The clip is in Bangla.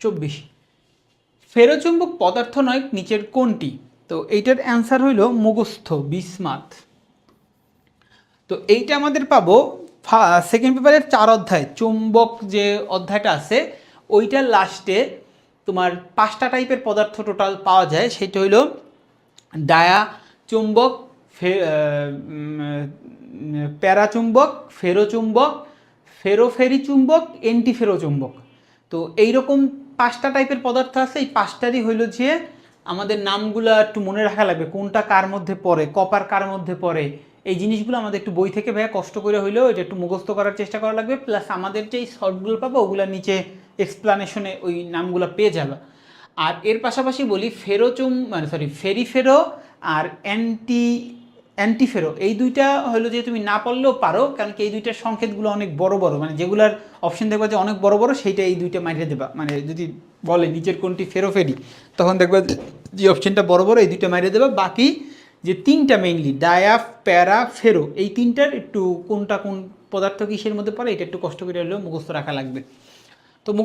চব্বিশ। ফেরোচুম্বক পদার্থ নয়, নিচের কোনটি? তো এইটার অ্যান্সার হইল মুগস্থ বিসমাত। তো এইটা আমাদের পাবো সেকেন্ড পেপারের চার অধ্যায়। চুম্বক যে অধ্যায়টা আছে, ওইটার লাস্টে তোমার পাঁচটা টাইপের পদার্থ টোটাল পাওয়া যায়। সেটা হইল ডায়া চুম্বক, ফে- প্যারাচুম্বক, ফেরোচুম্বক ফেরোফেরি চুম্বক এন্টিফেরো চুম্বক তো এইরকম পাঁচটা টাইপের পদার্থ আছে, এই পাঁচটারই হইল যে আমাদের নামগুলো একটু মনে রাখা লাগবে, কোনটা কার মধ্যে পড়ে, কপার কার মধ্যে পড়ে, এই জিনিসগুলো আমাদের একটু বই থেকে ভাইয়া কষ্ট করে হইলেও এটা একটু মুখস্থ করার চেষ্টা করা লাগবে প্লাস আমাদের যে শর্টগুলো পাবো ওগুলোর নিচে এক্সপ্লানেশনে ওই নামগুলো পেয়ে যাবে। আর এর পাশাপাশি বলি ফেরোচুম মানে সরি ফেরি ফেরো আর অ্যান্টি অ্যান্টিফেরো এই দুইটা হলো যে তুমি না পারলেও পারো, কারণ কি এই দুইটার সংকেতগুলো অনেক বড় বড় মানে যেগুলার অপশন দেখবা যে অনেক বড় বড়, সেইটা এই দুইটা মাইরে দেবা। মানে যদি বলে নিচের কোনটি ফেরো ফেরি তখন দেখবা যে- যে অপশনটা বড় বড়, এই দুইটা মাইরে দেবা। বাকি যে তিনটা মেইনলি ডায়াফ প্যারা ফেরো এই তিনটার একটু কোনটা কোন পদার্থ কিসের মধ্যে পড়ে, এটা একটু কষ্ট করে হলেও মুখস্থ রাখা লাগবে। তো মুখস্থ